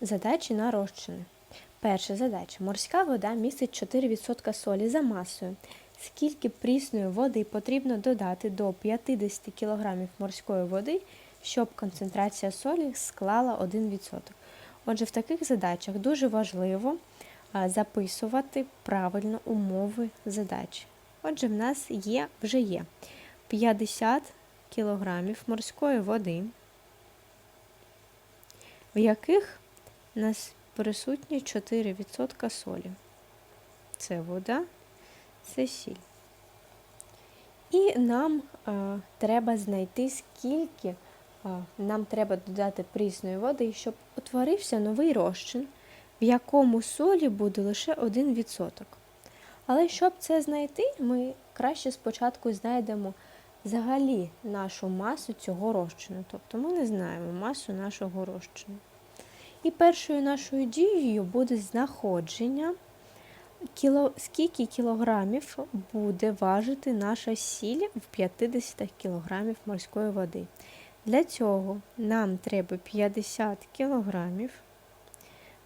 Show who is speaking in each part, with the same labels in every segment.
Speaker 1: Задачі на розчини. Перша задача. Морська вода містить 4% солі за масою. Скільки прісної води потрібно додати до 50 кг морської води, щоб концентрація солі склала 1%? Отже, в таких задачах дуже важливо записувати правильно умови задачі. Отже, в нас є, вже є 50 кг морської води, в яких у нас присутні 4% солі. Це вода, це сіль. І нам е, треба знайти, скільки е, нам треба додати прісної води, щоб утворився новий розчин, в якому солі буде лише 1%. Але щоб це знайти, ми краще спочатку знайдемо взагалі нашу масу цього розчину. Тобто ми не знаємо масу нашого розчину. І першою нашою дією буде знаходження, кіло, скільки кілограмів буде важити наша сіль в 50 кілограмів морської води. Для цього нам треба 50 кілограмів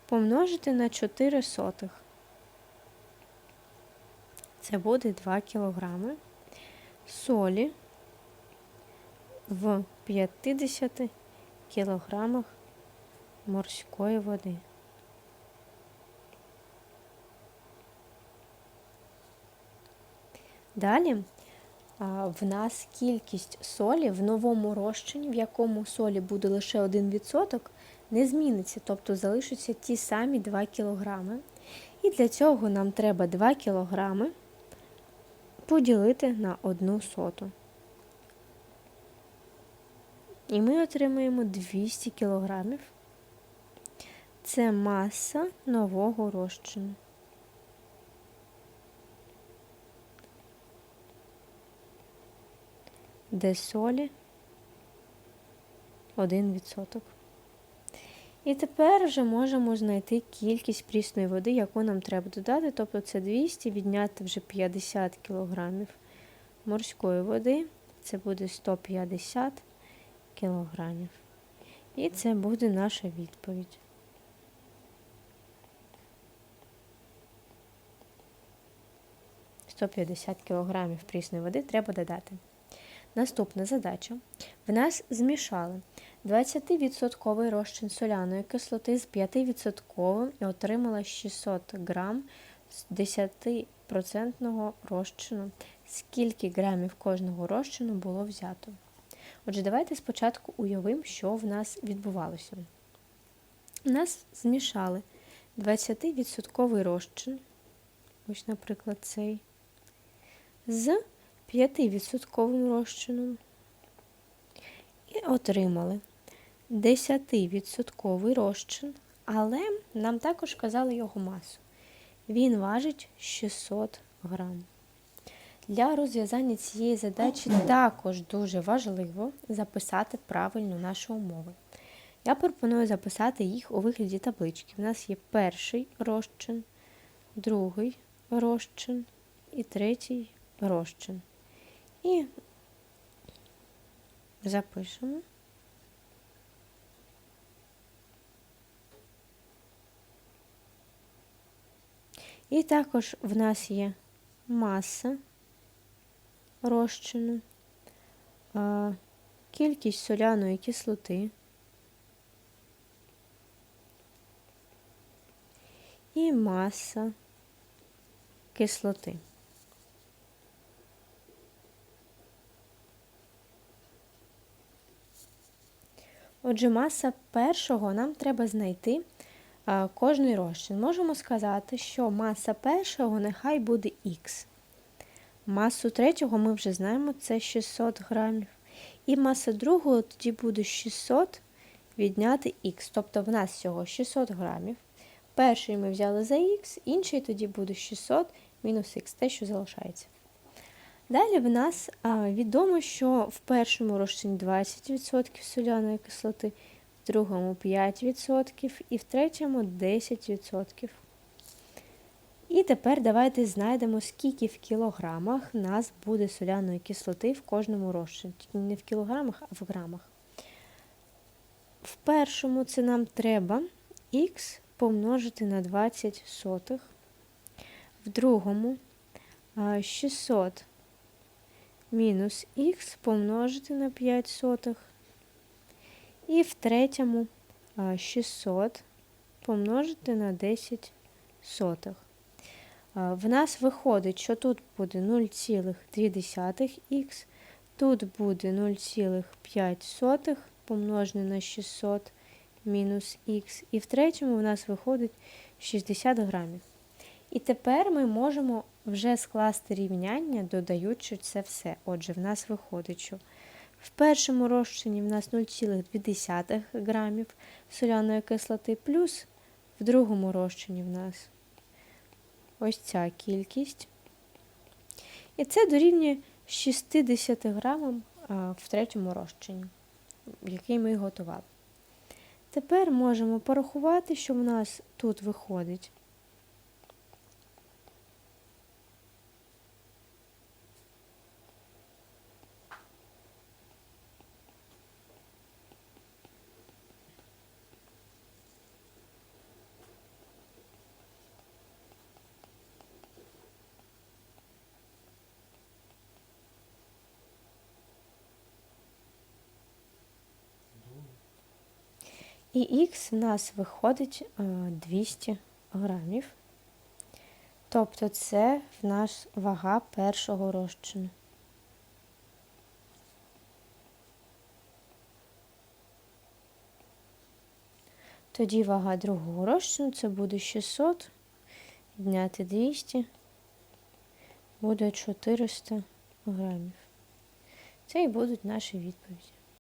Speaker 1: помножити на 4 сотих. Це буде 2 кілограми солі в 50 кілограмах морської води. Далі в нас кількість солі в новому розчині, в якому солі буде лише 1%, не зміниться, тобто залишаться ті самі 2 кг. І для цього нам треба 2 кг поділити на 1 соту. І ми отримаємо 200 кілограмів це маса нового розчину. Де солі 1%. І тепер вже можемо знайти кількість прісної води, яку нам треба додати. Тобто це 200 відняти вже 50 кг морської води. Це буде 150 кг. І це буде наша відповідь. Сто 50 кг прісної води треба додати. Наступна задача. В нас змішали 20% розчин соляної кислоти з 5% і отримала 600 грам з 10% розчину. Скільки грамів кожного розчину було взято? Отже, давайте спочатку уявимо, що в нас відбувалося. У нас змішали 20% розчин, ось, наприклад, цей, з 5% розчином. І отримали 10% розчин, але нам також казали його масу. Він важить 600 грам. Для розв'язання цієї задачі також дуже важливо записати правильно наші умови. Я пропоную записати їх у вигляді таблички. У нас є перший розчин, другий розчин і третій розчин. І запишемо. І також в нас є маса розчину, кількість соляної кислоти і маса кислоти. Отже, маса першого нам треба знайти кожний розчин. Можемо сказати, що маса першого нехай буде х. Масу третього ми вже знаємо, це 600 грамів. І маса другого тоді буде 600 відняти х. Тобто в нас всього 600 грамів. Перший ми взяли за х, інший тоді буде 600 мінус х, те, що залишається. Далі в нас відомо, що в першому розчині 20% соляної кислоти, в другому 5% і в третьому 10%. І тепер давайте знайдемо, скільки в кілограмах нас буде соляної кислоти в кожному розчині. Не в кілограмах, а в грамах. В першому це нам треба х помножити на 20 сотих. В другому 600 мінус х помножити на 5 сотих. І в третьому 600 помножити на 10 сотих. В нас виходить, що тут буде 0,2х, тут буде 0,5 помножене на 600 мінус х. І в третьому в нас виходить 60 грамів. І тепер ми можемо вже скласти рівняння, додаючи це все. Отже, в нас виходить, що в першому розчині в нас 0,2 грамів соляної кислоти, плюс в другому розчині в нас ось ця кількість. І це дорівнює 60 грамам в третьому розчині, який ми готували. Тепер можемо порахувати, що в нас тут виходить. І х в нас виходить е, 200 грамів. Тобто це в нас вага першого розчину. Тоді вага другого розчину це буде 600, відняти 200, буде 400 грамів. Це і будуть наші відповіді.